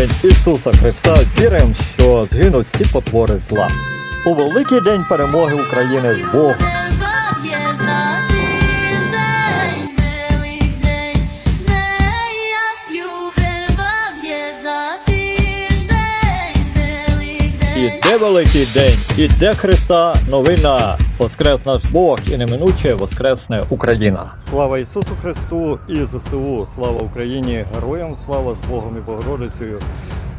день Ісуса Христа віримо, що згинуть всі потвори зла. У великий день перемоги України з Богом. Іде великий день, іде Христа, новина. Воскрес наш Бог і неминуче воскресне Україна. Слава Ісусу Христу і ЗСУ! Слава Україні! Героям слава з Богом і Богородицею!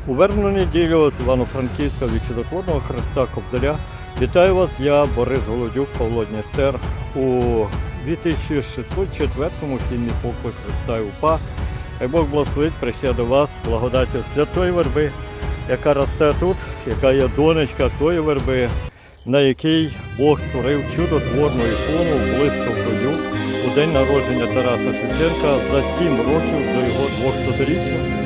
У вербну неділю з Івано-Франківська від Христа Кобзаря. Вітаю вас, я Борис Голодюк, Павло Дністер у 2604 фільмі Поклик Христа і УПА. Хай Бог благословить прийти до вас благодаттю святої верби, яка росте тут, яка є донечка тої верби, на якій Бог створив чудотворну ікону блискавкою у день народження Тараса Шевченка за сім років до його 200-річчя.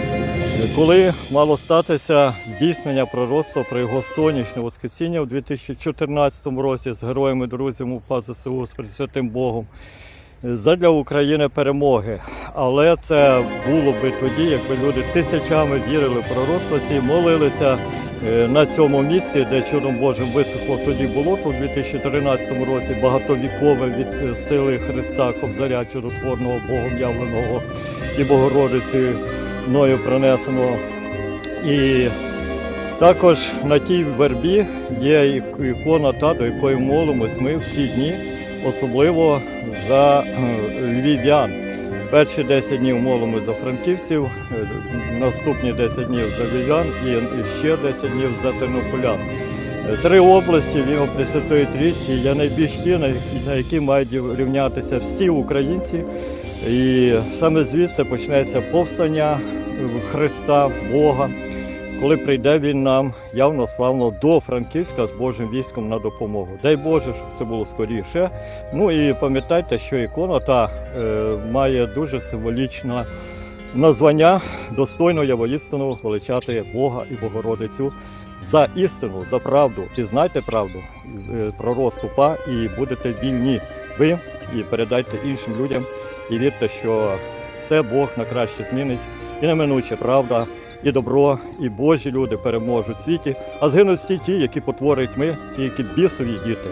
Коли мало статися здійснення пророцтва про його сонячне воскресіння у 2014 році з героями друзями УПА ЗСУ з Пресвятим Богом задля України перемоги. Але це було би тоді, якби люди тисячами вірили в пророцтва ці, молилися е, на цьому місці, де чудом Божим висохло тоді було, то у 2013 році багатовікове від сили Христа, Кобзаря, чудотворного Богом явленого і Богородицею мною принесеного. І також на тій вербі є ікона та, до якої молимось ми в ці дні, особливо за е, львів'ян. Перші 10 днів молимось за франківців, е, наступні 10 днів за львів'ян і ще 10 днів за тернополян. Е, Три області в Пресвятої Трійці є найбільш ті, на які мають рівнятися всі українці. І саме звідси почнеться повстання Христа, Бога, коли прийде він нам явно славно до Франківська з Божим військом на допомогу. Дай Боже, щоб це було скоріше. Ну і пам'ятайте, що ікона та е, має дуже символічне названня достойно я воістину величати Бога і Богородицю за істину, за правду. Пізнайте правду, е, пророцтво УПА і будете вільні ви і передайте іншим людям. І вірте, що все Бог на краще змінить. І неминуче правда, і добро, і Божі люди переможуть в світі, а згинуть всі ті, які потворюють ми, ті, які бісові діти.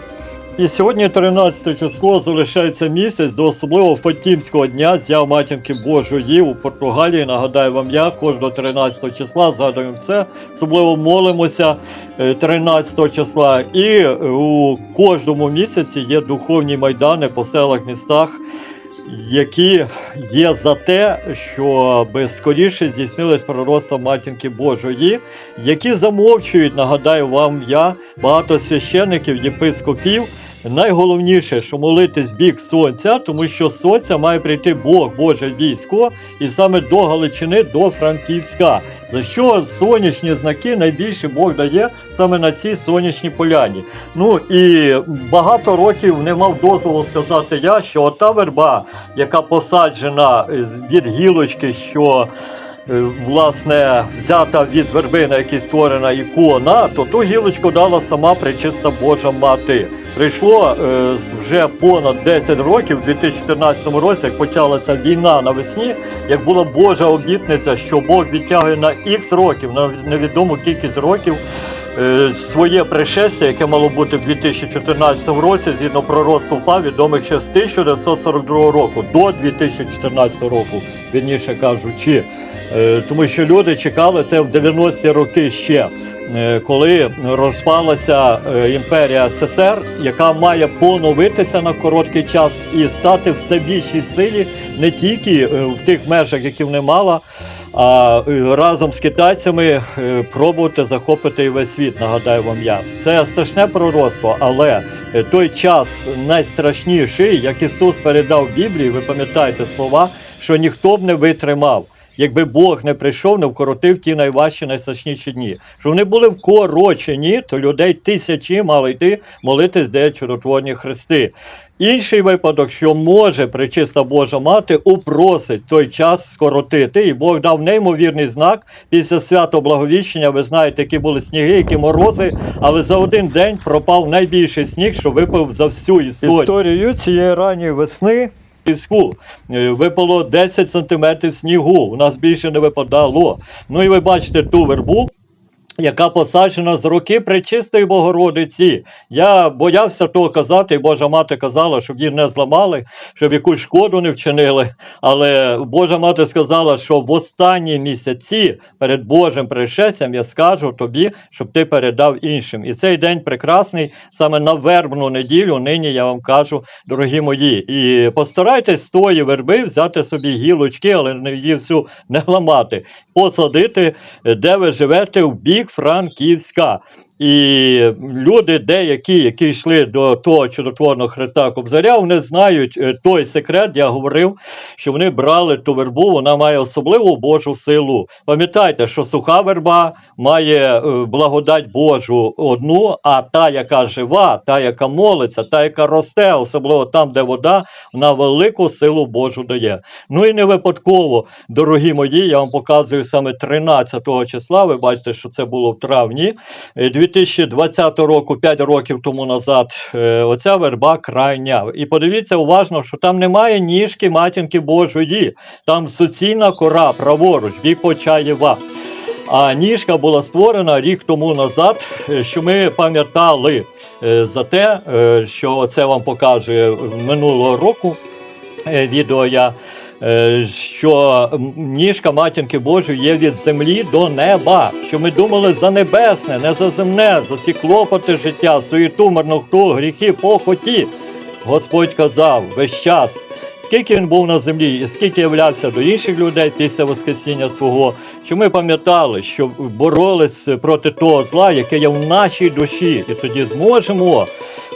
І сьогодні, 13 число, залишається місяць до особливо Фатімського дня з'яв матінки Божої у Португалії. Нагадаю вам я кожного 13 числа згадуємо це. Особливо молимося е, 13 числа. І е, у кожному місяці є духовні майдани по селах, містах які є за те, щоб скоріше здійснилось пророцтво матінки Божої, які замовчують, нагадаю вам я, багато священиків, єпископів. Найголовніше, що молитись бік сонця, тому що з сонця має прийти Бог, Боже військо, і саме до Галичини, до Франківська. За що сонячні знаки найбільше Бог дає саме на цій сонячній поляні. Ну і багато років не мав дозволу сказати я, що ота верба, яка посаджена е, від гілочки, що власне взята від верби, на якій створена ікона, то ту гілочку дала сама пречиста Божа мати. Прийшло е, вже понад 10 років, у 2014 році, як почалася війна навесні, як була Божа обітниця, що Бог відтягує на ікс років, на невідому кількість років. е, Своє пришестя, яке мало бути в 2014 році, згідно пророцтва відомих ще з 1942 року до 2014 року, вірніше кажучи, Е, тому що люди чекали це в 90-ті роки ще. е, Коли розпалася е, імперія СССР, яка має поновитися на короткий час і стати все більшій силі не тільки е, в тих межах, які вона мала, а е, разом з китайцями е, пробувати захопити весь світ. Нагадаю вам я. Це страшне пророцтво, але е, той час найстрашніший, як Ісус передав в Біблії, ви пам'ятаєте слова, що ніхто б не витримав. Якби Бог не прийшов, не вкоротив ті найважчі, найстрашніші дні. Що вони були вкорочені, то людей тисячі мали йти молитись, де чудотворні хрести. Інший випадок, що може причиста Божа мати, упросить той час скоротити, і Бог дав неймовірний знак після свято Благовіщення. Ви знаєте, які були сніги, які морози, але за один день пропав найбільший сніг, що випав за всю історію. Історію цієї ранньої весни Півську Е, випало 10 сантиметрів снігу. У нас більше не випадало. Ну і ви бачите ту вербу. Яка посаджена з роки Пречистої Богородиці. Я боявся того казати, і Божа мати казала, щоб її не зламали, щоб якусь шкоду не вчинили. Але Божа мати сказала, що в останні місяці перед Божим пришестям я скажу тобі, щоб ти передав іншим. І цей день прекрасний, саме на вербну неділю. Нині я вам кажу, дорогі мої. І постарайтесь з тої верби взяти собі гілочки, але не її всю не ламати, посадити, де ви живете, в бік Франківська. І люди, деякі, які йшли до того чудотворного Христа Кобзаря, вони знають е, той секрет. Я говорив, що вони брали ту вербу, вона має особливу Божу силу. Пам'ятайте, що суха верба має е, благодать Божу одну, а та, яка жива, та, яка молиться, та, яка росте, особливо там, де вода, вона велику силу Божу дає. Ну і не випадково, дорогі мої, я вам показую саме 13 числа. Ви бачите, що це було в травні. Е, 2020 року, 5 років тому назад, е, оця верба крайня. І подивіться уважно, що там немає ніжки матінки Божої, там суцільна кора праворуч, бік. А ніжка була створена рік тому назад, е, що ми пам'ятали е, за те, що це вам покаже минулого року. Відео я що ніжка матінки Божої є від землі до неба. Що ми думали за небесне, не за земне, за ці клопоти життя, суєту, марноту, гріхи, похоті. Господь казав весь час. Скільки він був на землі, і скільки являвся до інших людей після Воскресіння свого, що ми пам'ятали, що боролись проти того зла, яке є в нашій душі, і тоді зможемо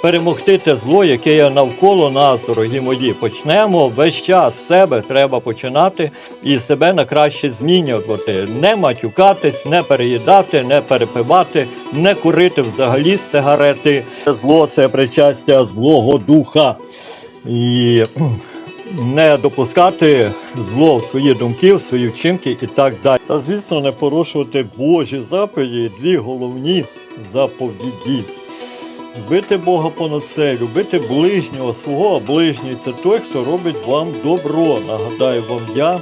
перемогти те зло, яке є навколо нас, дорогі мої. Почнемо весь час з себе треба починати і себе на краще змінювати. Не матюкатись, не переїдати, не перепивати, не курити взагалі сигарети. Зло це причастя злого духа. І не допускати зло в свої думки, в свої вчинки і так далі. Та звісно, не порушувати Божі заповіді, дві головні заповіді. Любити Бога понад це, любити ближнього свого, а ближній це той, хто робить вам добро. Нагадаю вам я,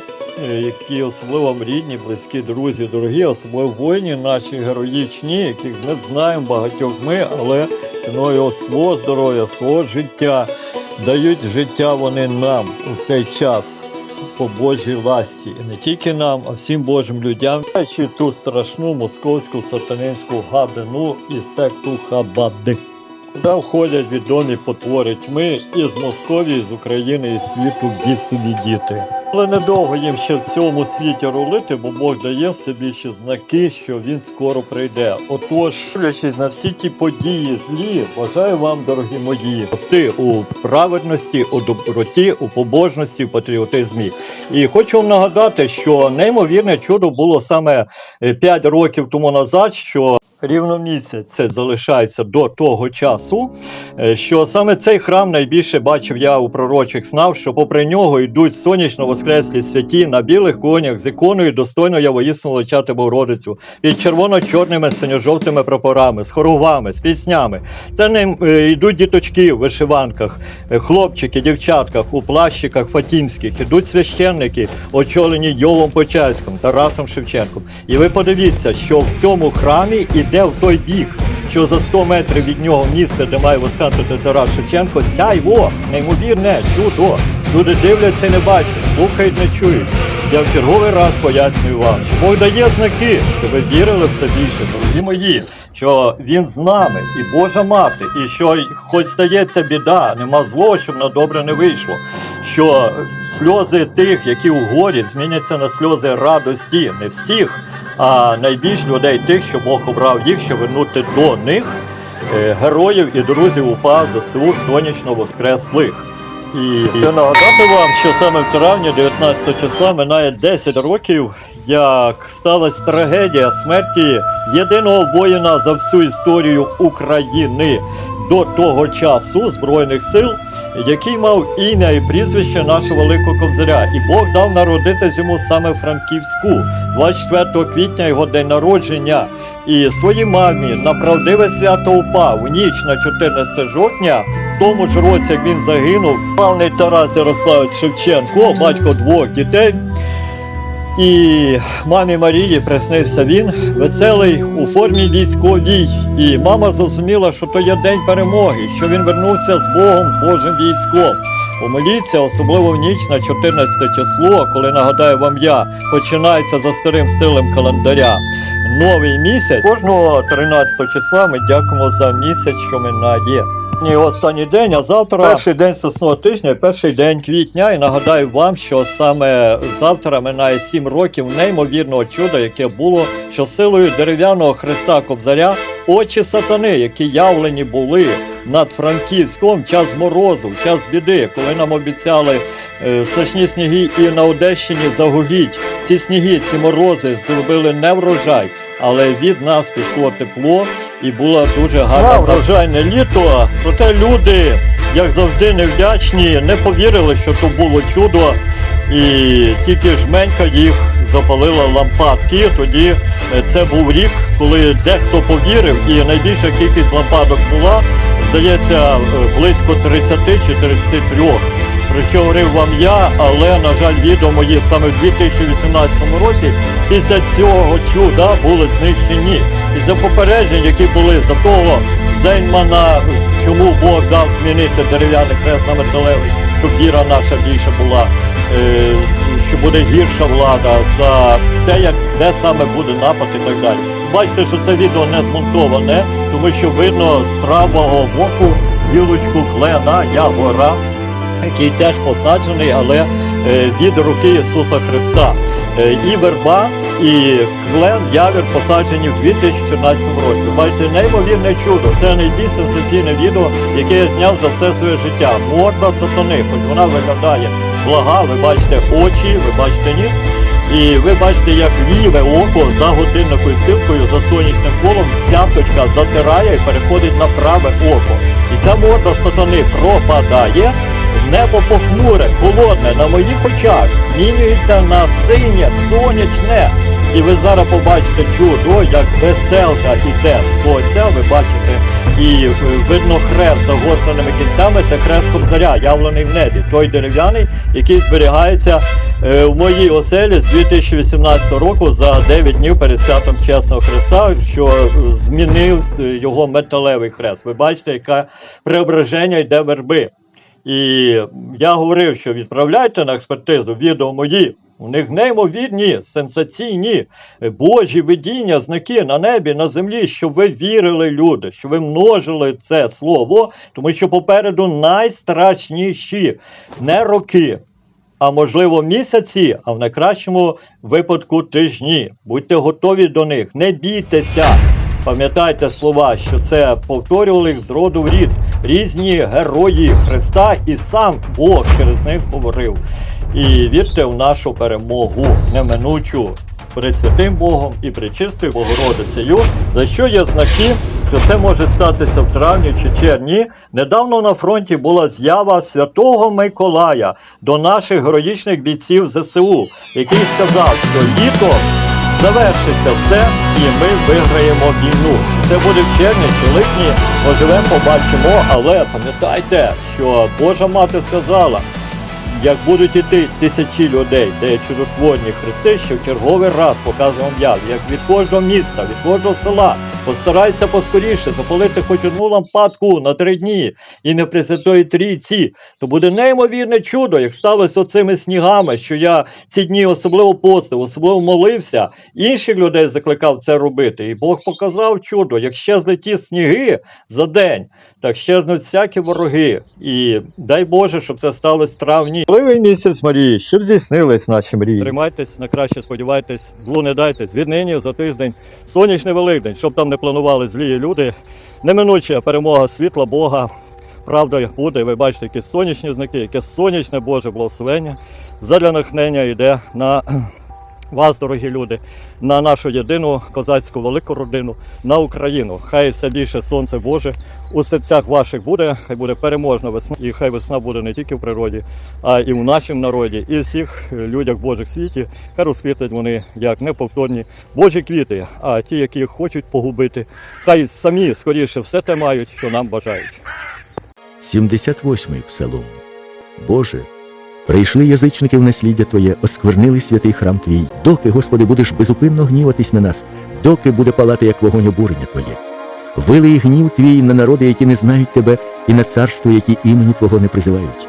е, які особливо вам рідні, близькі друзі, дорогі, особливо воїні наші героїчні, яких не знаємо багатьох ми, але ціною свого здоров'я, свого життя дають життя вони нам у цей час по Божій ласті. І не тільки нам, а всім Божим людям, чи ту страшну московську сатанинську гадину і секту Хабади. Куди входять відомі потвори тьми із Московії, з України і світу бісові діти. Але недовго їм ще в цьому світі рулити, бо Бог дає все більше знаки, що він скоро прийде. Отож, дивлячись на всі ті події злі, бажаю вам, дорогі мої, рости у праведності, у доброті, у побожності, в патріотизмі. І хочу вам нагадати, що неймовірне чудо було саме 5 років тому назад, що Рівно місяць це залишається до того часу, е, що саме цей храм найбільше бачив я у пророчих снах, що попри нього йдуть сонячно воскреслі святі на білих конях з іконою достойно я воїсно величати Богородицю під червоно-чорними синьо-жовтими прапорами, з хоровами, з піснями. Та ним е, йдуть діточки в вишиванках, е, хлопчики, дівчатках у плащиках фатімських, ідуть священники, очолені Йовом Почаськом, Тарасом Шевченком. І ви подивіться, що в цьому храмі іде в той бік, що за 100 метрів від нього місце, де має воскантити Тарас Шевченко, сяйво, неймовірне, чудо. Люди дивляться не бачать, слухають, не чують. Я в черговий раз пояснюю вам, що Бог дає знаки, щоб ви вірили все більше, дорогі мої, що він з нами і Божа мати, і що хоч стається біда, нема зло, щоб на добре не вийшло. Що сльози тих, які у горі, зміняться на сльози радості, не всіх, а найбільш людей тих, що Бог обрав їх, щоб вернути до них е, героїв і друзів УПА ЗСУ сонячно воскреслих. І я нагадати вам, що саме в травні 19 числа минає 10 років, як сталася трагедія смерті єдиного воїна за всю історію України до того часу Збройних сил, який мав ім'я і прізвище нашого великого ковзаря. І Бог дав народитись йому саме в Франківську, 24 квітня його день народження. і своїй мамі на правдиве свято УПА у ніч на 14 жовтня, в тому ж році, як він загинув, славний Тарас Ярославович Шевченко, батько двох дітей. І мамі Марії приснився він веселий у формі військовій. І мама зрозуміла, що то є день перемоги, що він вернувся з Богом, з Божим військом. Помоліться, особливо в ніч на 14 число, коли нагадаю вам я, починається за старим стилем календаря. Новий місяць. Кожного 13 числа ми дякуємо за місяць, що минає. Ні, останній день, а завтра перший день сосного тижня, перший день квітня. І нагадаю вам, що саме завтра минає сім років неймовірного чуда, яке було, що силою дерев'яного хреста Кобзаря очі сатани, які явлені були над Франківськом час морозу, час біди, коли нам обіцяли е, страшні сніги і на Одещині загогіть. Ці сніги, ці морози зробили не врожай, але від нас пішло тепло і було дуже гарне врожайне літо. Проте люди, як завжди, невдячні, не повірили, що то було чудо, і тільки жменька їх запалила лампадки. Тоді е, це був рік, коли дехто повірив, і найбільша кількість лампадок була, здається, е, близько 30 чи 33. Про що говорив вам я, але на жаль, відео мої саме в 2018 році після цього чуда були знищені. Після попереджень, які були за того Зейнмана, чому Бог дав змінити дерев'яний хрест на металевий, щоб віра наша більше була, е, що буде гірша влада, за те, як де саме буде напад і так далі. Бачите, що це відео не змонтоване, тому що видно з правого боку гілочку клена Ягора який теж посаджений, але е, від руки Ісуса Христа. Е, і верба, і клен явір посаджені в 2014 році. Бачите, неймовірне чудо. Це найбільш сенсаційне відео, яке я зняв за все своє життя. Морда сатани, хоч вона виглядає блага, ви бачите очі, ви бачите ніс. І ви бачите, як ліве око за годинною стрілкою, за сонячним колом, цяточка затирає і переходить на праве око. І ця морда сатани пропадає. Небо похмуре, холодне на моїх очах змінюється на синє, сонячне. І ви зараз побачите чудо, як веселка іде з сонця. Ви бачите, і е, видно хрест з загостреними кінцями. Це хрест кобзаря, явлений в небі. Той дерев'яний, який зберігається е, в моїй оселі з 2018 року за 9 днів перед святом Чесного Христа, що змінив е, його металевий хрест. Ви бачите, яке преображення йде верби. І я говорив, що відправляйте на експертизу відео мої. У них неймовірні, сенсаційні е, Божі видіння, знаки на небі, на землі, щоб ви вірили, люди, щоб ви множили це слово, тому що попереду найстрашніші не роки, а можливо місяці, а в найкращому випадку тижні. Будьте готові до них, не бійтеся. Пам'ятайте слова, що це повторювали їх з роду в рід різні герої Христа, і сам Бог через них говорив. І вірте в нашу перемогу неминучу з Пресвятим Богом і Пречистою Богородицею, за що є знаки, що це може статися в травні чи червні. Недавно на фронті була з'ява святого Миколая до наших героїчних бійців ЗСУ, який сказав, що літо завершиться все, і ми виграємо війну. Це буде в червні чи липні, поживемо, побачимо, але пам'ятайте, що Божа мати сказала, як будуть іти тисячі людей, де є чудотворні хрести, що в черговий раз показує вам я, як від кожного міста, від кожного села. Постарайся поскоріше запалити хоч одну лампадку на три дні і не при Трійці. То буде неймовірне чудо, як сталося оцими снігами, що я ці дні особливо постив, особливо молився, інших людей закликав це робити. І Бог показав чудо, як щезли ті сніги за день, так щезнуть всякі вороги. І дай Боже, щоб це сталося в травні. Пливий місяць Марії, щоб здійснились наші мрії. Тримайтесь, на краще сподівайтесь, злу не дайтесь. Віднині за тиждень сонячний великдень, щоб там не планували злі люди. Неминуча перемога світла Бога. Правда буде, ви бачите, які сонячні знаки, яке сонячне Боже благословення. Задля натхнення йде на вас, дорогі люди, на нашу єдину козацьку велику родину, на Україну. Хай все більше сонце Боже у серцях ваших буде, хай буде переможна весна, і хай весна буде не тільки в природі, а і в нашому народі, і всіх людях Божих світі. Хай розквітнуть вони як неповторні Божі квіти, а ті, які хочуть погубити, хай самі скоріше все те мають, що нам бажають. 78-й псалом. Боже, прийшли язичники в насліддя Твоє, осквернили святий храм Твій. Доки, Господи, будеш безупинно гніватись на нас, доки буде палати, як вогонь обурення Твоє. Вилий гнів Твій на народи, які не знають Тебе, і на царство, які імені Твого не призивають.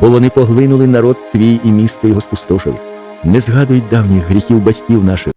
Бо вони поглинули народ Твій і місце його спустошили. Не згадують давніх гріхів батьків наших.